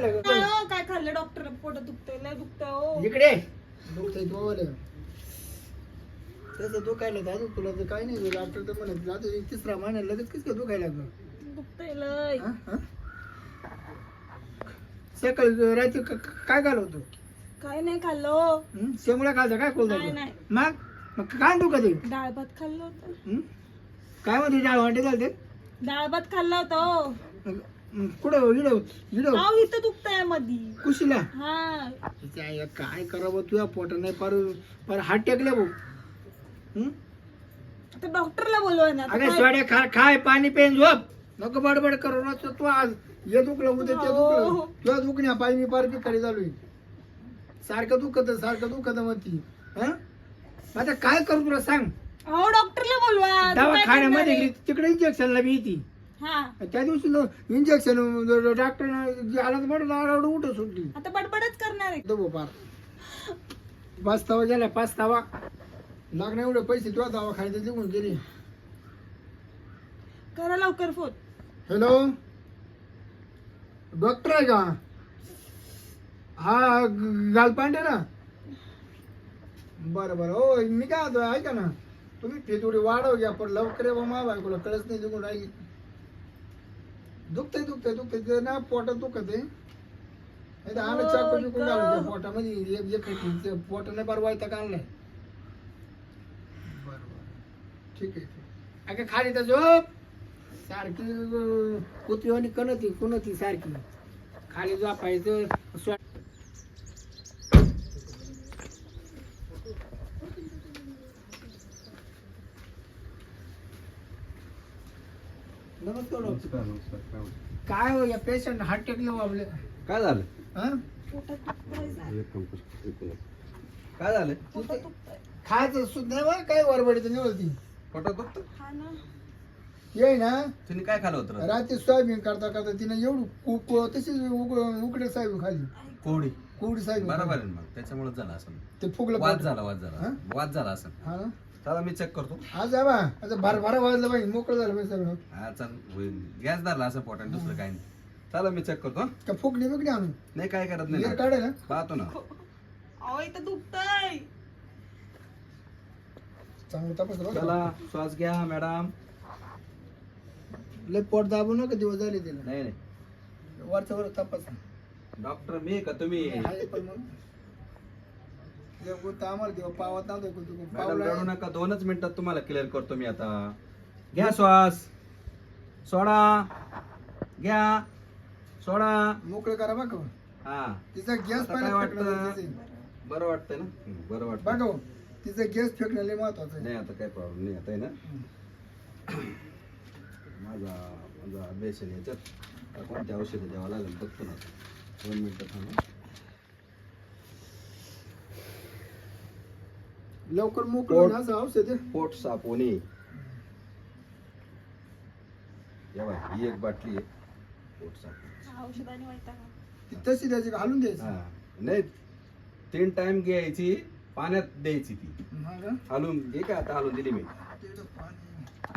काय हो, काय खाल्लं? डॉक्टर पोट दुखतंय लय दुखतंय हो. इकडे. दुखतंय तो आलं त्याचं दुखायला तर अजून तुला तर काही नाही डॉक्टर तर म्हणत आता एक तिसरा महिना लगेच कसं काय दुखायला लागलं? दुखतंय लय. हा? हा? सकाळी रात्री क- क- काय घालवतो काय नाही खाल्लं हो. हं? शेंगुळा खालता काय नाही, कोलता नाही. मग? मग काय दुखत आहे? डाळ भात खाल्लं होतं. हं? काय म्हणते डाळ वांटे चालते डाळ भात खाल्ला होता हो. कुठं इडव इडव अहो इथं दुखतंय मधी. कुशीला? हा. तिच्या आईला काय करावं तुझ्या पोटा नाही पार पार हात टेकले भाऊ. हं? आता डॉक्टरला बोलवा ना आता काय- सोड्या खा खाय पाणी पेन झोप. नको बडबड करू ना तू आज हे दुखलं उद्या ते हो. दुखलं. तुझ्या दुखण्या पाय मी पार पिकाडी चालू आहे. सारखं दुखत सारखं दुखत म्हणती. हं? आता काय करू तुला सांग? अहो डॉक्टरला बोलवा. तू काय दवाखान्यामध्ये करणार आहे? गेली, तिकडे इंजेक्शनला बी येते. हा. त्या दिवशी इंजेक्शन डॉक्टर आला तर म्हणून उठ सुटली. आता बडबडच करणार आहे. दबो पार. पाचतावा गेला पाचतावा. लागण्या एवढे पैसे तुझ्या दवाखान्यात निघून गेले. करा लवकर फोन. हॅलो? डॉक्टर आहे का? हा गालपांडे ना? बरं बरं. हो मी काय होतो ऐका ना. तुम्ही फी थोडी वाढव घ्या पण लवकर ये बा मा बायकोला कळच नाही राहिली. दुखतंय दुखतंय दुखतंय. ते ना पोटात दुखत आहे. नाही तर आलं चाकू चुकून घालून त्या पोटामध्ये एक एक पोटाने बार वायता आणलाय बरं बरं ठीक आहे ठीक आहे. अगं खाली तर झोप. सारखी अं, कुत्रीवाणी कणती कुणती सारखी. खाली झोपायचं स्व- नमस्कार डॉक्टर. नमस्कार नमस्कार. काय म्हणता? काय हो या पेशंट हार्ट टेकले बाबले काय झालं? हा? पोटात दुखतंय जरा. एक कंपस एक मिनिट. काय झालं? खायचं सुद्धा नाही बा, काय वरबडीचं निवडती पोटात दुखतं? ना. ये ना. तिने काय खाल्लं होतं रात्री? रात्री सोयाबीन करता करता तिने एवढं कूक तशीच उक- उकडे साहेब खाली कोवडी. कुवडी साहेब बरोबर आहे ना मग त्याच्यामुळे झालं असं. ते फुगलं वाद पोट. झाला वाद हा? झाला वाद झाला असं. हा ना. चला मी चेक करतो. आज जा बा. आता बारा बारा वाजलं बाई मोकळं झालं बाई सगळं. हा चल होईल. गॅस धरला असं पोटात दुसरं काही नाही. चला मी चेक करतो हं? का फुगली बिगली आणून? नाही काय करत नाही लेर ना. पाहतो ना. अहो इथं दुखतंय. चांगलं तपास बरं का. चला श्वास घ्या मॅडम लय पोट दाबू नका दिवस झाले तिला. नाही नाही. वरच्या वर तपास. डॉक्टर मी का तुम्ही? आहे पण मग. आम्हाला देवा पावत नव्हतं कोणतं कोण मॅडम रडू पावला नका दोनच मिनिटात तुम्हाला क्लिअर करतो मी आता. घ्या श्वास. सोडा. घ्या. सोडा. मोकळं करा बघा. हा. तिचा गॅस आता काय वाटतं? बरं वाटतंय ना? बरं वाटतं बघा हो, तिचा गॅस फेकणं लय महत्वाचं आहे. नाही आता काही प्रॉब्लेम नाही आता आहे ना? माझा माझा अभ्यास आहे याच्यात आता कोणते औषधं द्यावं लागेल बघतो ना. दोन मिनिटं थांबा. लवकर मोकळं पोट- आहे. पोट साफ होणे. या बाय, ही एक बाटली आहे. पोट साफ औषधाने वैताग ती तशी द्यायची का? हालून द्यायची. हा नाही तीन टाइम घ्यायची पाण्यात द्यायची ती. हा का? हालून हे काय आता हालून दिली मी.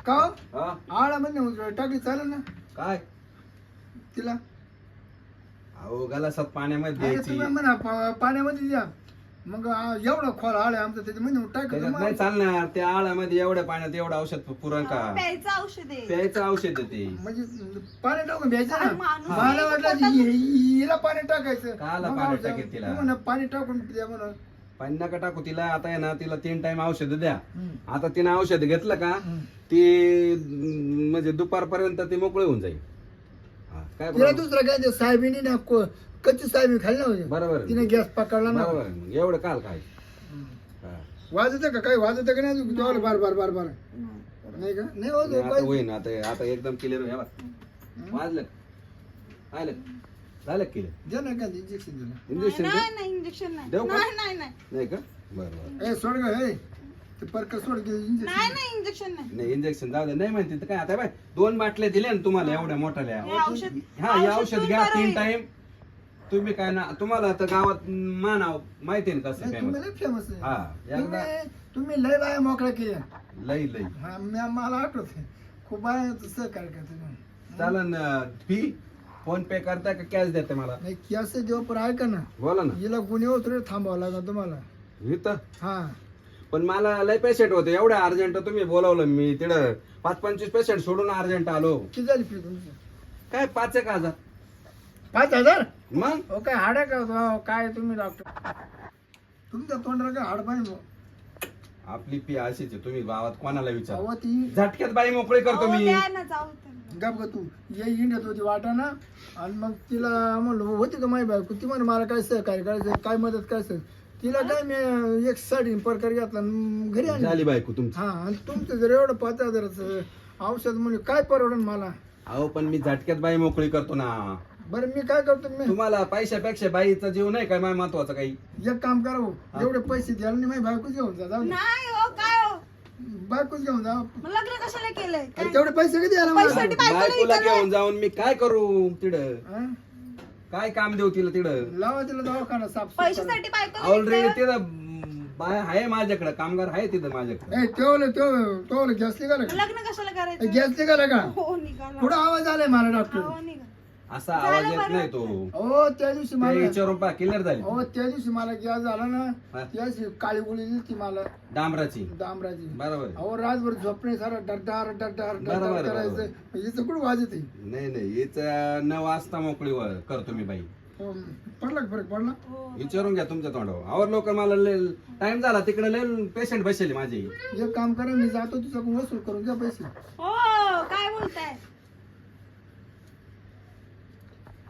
का हो? हा. आळा म्हणजे टाकली चालेल ना? काय? तिला? अहो गलासात पाण्यामध्ये अरे द्यायची. तुम्ही म्हणा पा- पाण्यामध्ये द्या. मग आ, एवढं खोल आळ आहे आमचं त्याच्यामध्ये टाकायचं त्याच्यात नाही मग. चालणार. त्या आळ्यामध्ये एवढ्या पाण्यात एवढं औषध पुरण का? प्यायचं औषध आहे. प्यायचं औषध आहे ते. म्हणजे पाणी टाकून द्यायचं अरे ना. माणूस मला नाही, वाटलं पोटात. हि- हि- हिला पाणी टाकायचं. काला मग पाणी टाकेल तिला? म्हणा पाणी टाकून द्या म्हणून. पाणी नका टाकू तिला. आता आहे ना तिला तीन टाइम औषध द्या. हम्म. आता तिने औषध घेतलं का हम्म. ती अं, म्हणजे दुपारपर्यंत ती मोकळी होऊन जाईल. हा, काय तिला दुसरं काय ते साहेबीने ना को- कच्ची साहेबी खाल्ली ना म्हणजे. बरोबर. तिने गॅस पकडला ना. बरोबर आहे. मग. एवढं काल काय? हा. वाजत का? काही वाजत का नाही अजून? जेवायला बार बार बार बार. नाही. का? नाही वाजत नाही, आता काय? होईन. आता आता एकदम क्लिअर वाजलं. पाहिलं झालं क्लिअर दे ना काय इंजेक्शन दिलं इंजेक्शन नाही नाही इंजेक्शन नाही देऊ का? नाही नाही नाही. नाही का? बरं बरं. ए सोड ग हे ते परकर सोड नाही इंजेक्शन नाही इंजेक्शन नाही. नाही इंजेक्शन जाऊ दे. नाही म्हणते तर काय? आता बाय दोन बाटल्या दिल्या ना तुम्हाला एवढ्या मोठ्याल्या हे औषध हा हे औषध घ्या. तीन. टाइम तुम्ही काय ना तुम्हाला आता गावात मानाव माहिती ना कसं नाही, तुम्ही फेमस लय फेमस हा, आहे तुम्ही- तुम्ही लय बाया मोकळ्या केल्या. लई लई. हा, म्या- मला आठवत खूप बाया सहकार्य करते चालन फी फोन पे करता का कॅश देते मला? नाही कॅस देऊ पण ऐका ना. बोला ना. हिला गुन्हे होतो थांबावं लागेल तुम्हाला. इथं हा. पण मला लय पेशंट होते एवढे अर्जंट तुम्ही बोलावलं मी तिकडं पाच पंचवीस पेशंट सोडून अर्जंट आलो. किती झाली फी तुमची? काय पाच एक हजार. पाच हजार? मग? हो काय हाड आहे का हो, काय तुम्ही डॉक्टर तुमच्या तोंडाला काय हाड पाहिजे आपली पी अशीच आहे तुम्ही गावात कोणाला विचार? अहो ती झटक्यात बाई मोकळी करतो अहो, मी. द्या ना जाऊ. गप ग तू. ये इंडियात होती वाटाणा आणि मग तिला म्हणलं होती का माही बायको? ती म्हणे मला काय सहकार्य करायचं काय मदत करायचं तिला काय मी एक साडी प्रकार घेतला आणि घरी आणली झाली बायको तुमची. हा आणि तुमचं जर एवढं पाच हजाराचं औषध म्हणजे काय परवडन मला? अहो पण मी झटक्यात बाई मोकळी करतो ना. बरं मी काय करतो मी तुम्हाला पैशापेक्षा बाईचा जीव नाही काय माझ्या महत्वाचं काही? एक काम करा भाऊ. एवढे पैसे द्याल नाही माझी बायकोच घेऊन जा जाऊ दे. नाही हो काय हो? बायकोच घेऊन जा. मग लग्न कशाला केलंय? काय? अरे तेवढे पैसे कधी मला? पैशासाठी बायकोला. घेऊन जाऊन मी काय करू तिकडं हा? काय काम देऊ तिला तिकडं लावा तिला दवाखाना साफ पैशासाठी बायकोला ऑलरेडी. तिथं बाय आहे माझ्याकडे कामगार आहे तिथं माझ्याकडे. ए तेवढं तेवढं तेवढं गॅस निघाला का लग्न कशाला करायचं? गॅस निघाला का? हो निघाला. पुढं आवाज आलाय मला डॉक्टर? हो निघाला. असा आवाज येत नाही तो. हो त्या दिवशी ते मला विचारून क्लिअर झाली. हो त्या दिवशी मला गॅस झाला ना हा. त्या दिवशी काळी गोळी दिली ती मला. डांबराची. डांबराची. बरोबर. आहे. अहो रातभर झोपणे सारं डड्डार डड्डार बरोबर डड्डार बरोबर. करायचं. हिचं कुठं वाजत? आहे नाही नाही याच न वाजता मोकळी व- करतो मी बाई. हो, पडला का फरक? पडला? हो. विचारून घ्या तुमच्या तोंडावर. आवर लोक मला टाइम झाला तिकडे लय पेशंट बसले माझे. एक काम करा मी जातो तुझ्याकडून वसूल करून घ्या पैसे. हो काय बोलताय?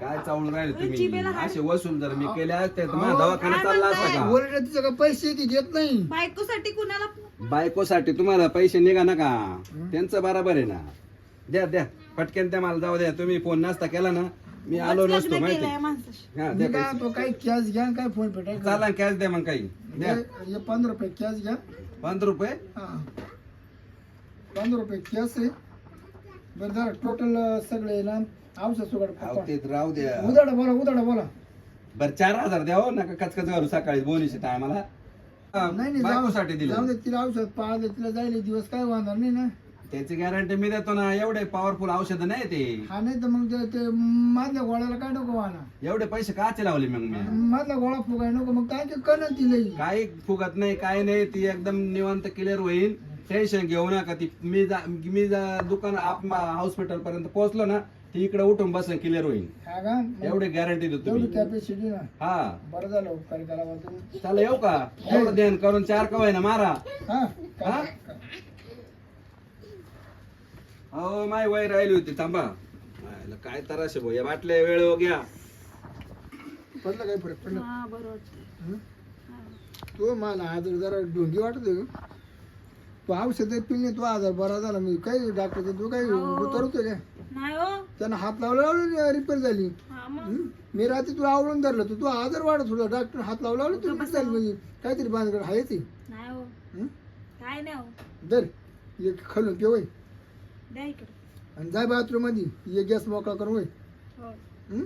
काय चावून राहिले तुम्ही? हाड- असे वसूल जर मी केले असते तर माझा अहो, दवाखाना काय चालला असता? का? ओरडे पैसे ती घेत नाही? बायकोसाठी कुणाला बायकोसाठी तुम्हाला पैसे निघा ना का त्यांचं बरोबर आहे ना. द्या द्या. पटकन त्या मला जाऊ द्या. तुम्ही फोन नसता केला ना मी आलो लग्न नसतो माहिती केलंय माणसाशी. हा मी द्या काय पैसे. तो काही कॅश घ्या काय फोन पे. चाला कॅश द्या मग काही. द्या. हे पंधरा रुपये कॅश घ्या. पंधरा रुपये? हा. पंधरा रुपये कॅश आहे. बरं जरा टोटल सगळे ना? औषध सुगड अहो, ते राहू द्या. उदाडा बोला उदाडा बोला. बर चार हजार द्या हो नका कचकच करू सकाळी. बोनीच्या टायमाला. नाही नाही बायकोसाठी जाऊ जाऊ दिलं दे तिला औषध पाळले तिला जायला दिवस काय वाहणार नाही ना. त्याची गॅरंटी मी देतो ना एवढे पॉवरफुल औषध नाही ते. हा नाही तर मग ते- ते माझ्या गोळ्याला काय नको वाहणार एवढे पैसे काचे लावले मग मी? माझा गोळा फुगाय नको मग काय ते कण ती लई. काही फुगत नाही काय नाही ती एकदम निवांत क्लिअर होईल. टेन्शन घेऊ नका. ती मी जा मी जा दुकान हॉस्पिटल पर्यंत पोहोचलो ना ती इकडे उठून बस क्लिअर होईल हा का? एवढी गॅरंटी देतो एवढी मी कॅपॅसिटी ना? हा. बरं झालं उपकार करा बा तुम्ही. चला येऊ का? एवढं ध्यान करून चार कवाय ना मारा. हा? हा? हो माय वय राहिली होती थांबा. मायला काय तर असे भाऊ या बाटल्या वेळ घ्या. पडलं काय फरक? पडलं? हा हं? हा. तो मला आजार जरा ढोंगी वाटत होती. तू औषध पिणे तू आजार बरा झाला. मी काय डॉक्टर तू काय उतरवतोय काय नाही हो. त्यानं हात लावला रिपेअर झाली. हा मग? हं? मी रात्री तुला आवडून धरलं तू तू आजार वाढत होता. डॉक्टर हात लावला तू रिपेअर झाली म्हणजे काहीतरी बांधगड आहे ती. नाही हो. हं? काय नाही हो. धर. एक खालून पेवय द्या इकडे. आणि जाय बाथरूममध्ये ये गॅस मोकळा करून वय हो. हं?